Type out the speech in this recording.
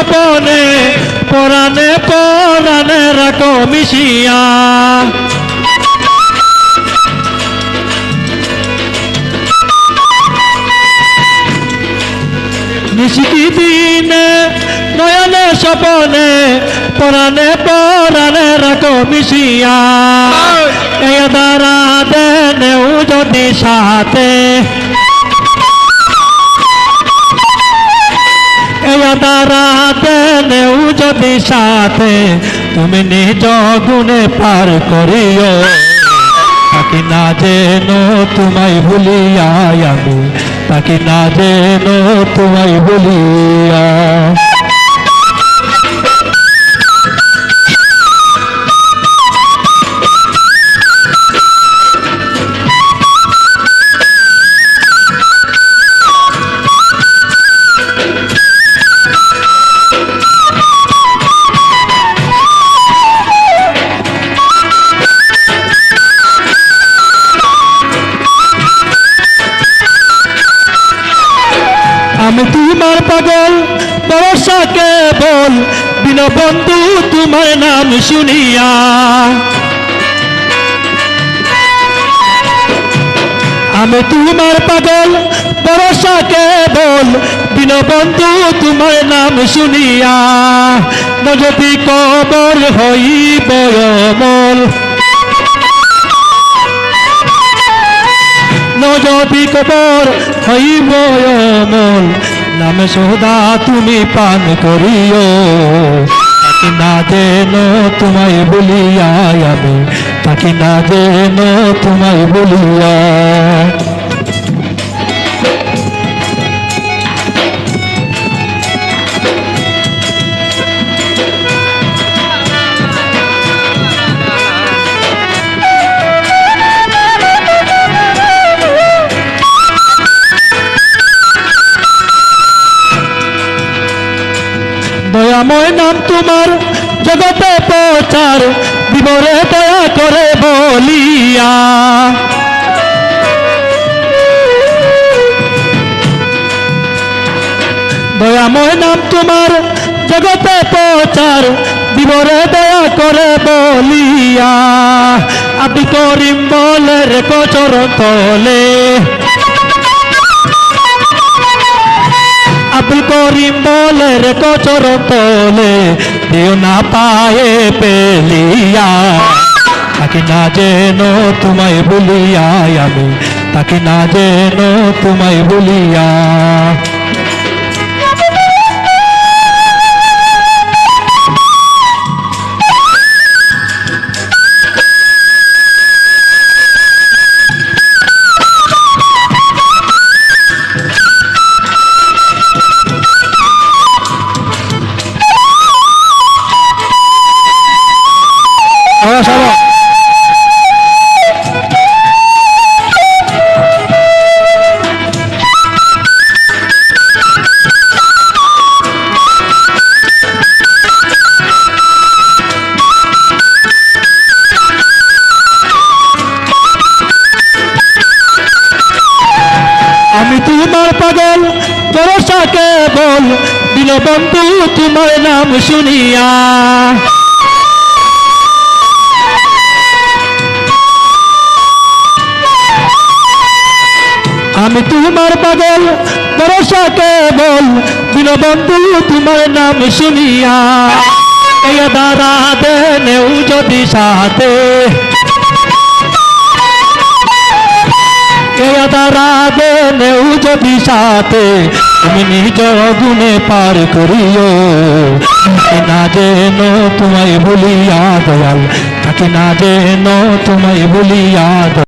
স্বপনে, পরাণে পরাণে রাখো মিশিয়া। নিশিতি দিনে, নয়নে স্বপনে, পরাণে পরাণে রাখো মিশিয়া। এ দ্বারা দেনেও যদি সাথে। দেনেও যদি সাথে তুমি নিজ গুণে পার করিও, তাকে না যেন তোমায় ভুলিয়া আমি, তাকে না যেন তোমায় ভুলিয়া। আমি তোমার পাগল বরসাকে বল। বিনা বন্ধু, তোমার নাম শুনিয়া। আমি তোমার পাগল বরসাকে বল। বিনা বন্ধু, তোমার নাম শুনিয়া। নজতি কবর হইব নজতি কবর হইব অমল নামে সদা তুমি পান করিও। তাকে না যেন তোমায় বলিয়া আমি, তাকে না যেন তোমায় বলিয়া তোমার জগতে প্রচার, বিবরে দয়া করে বলিয়া। দয়াময় নাম তোমার জগতে প্রচার, বিবরে দয়া করে বলিয়া। আপনি করিম বলে রে কচর তলে বলে রে কচর তলে দিও না পায়ে পেলিয়া। তাকে না যেন তোমায় বলিয়া আমি, তাকে না যেন তোমায় বলিয়া। তোমার পাগল ভরসাকে বল দীনবন্ধু তোমার নাম শুনিয়া। আমি তোমার পাগল ভরসাকে বল দীনবন্ধু তোমার নাম শুনিয়া। দ্বারা দেনেও যদি সাথে। দেনেও যদি সাথে তুমি নিজ অগুনে পার করিও। না যেন তোমায় বলিয়া দয়াল তাকে না যেন তোমায় দয়াল।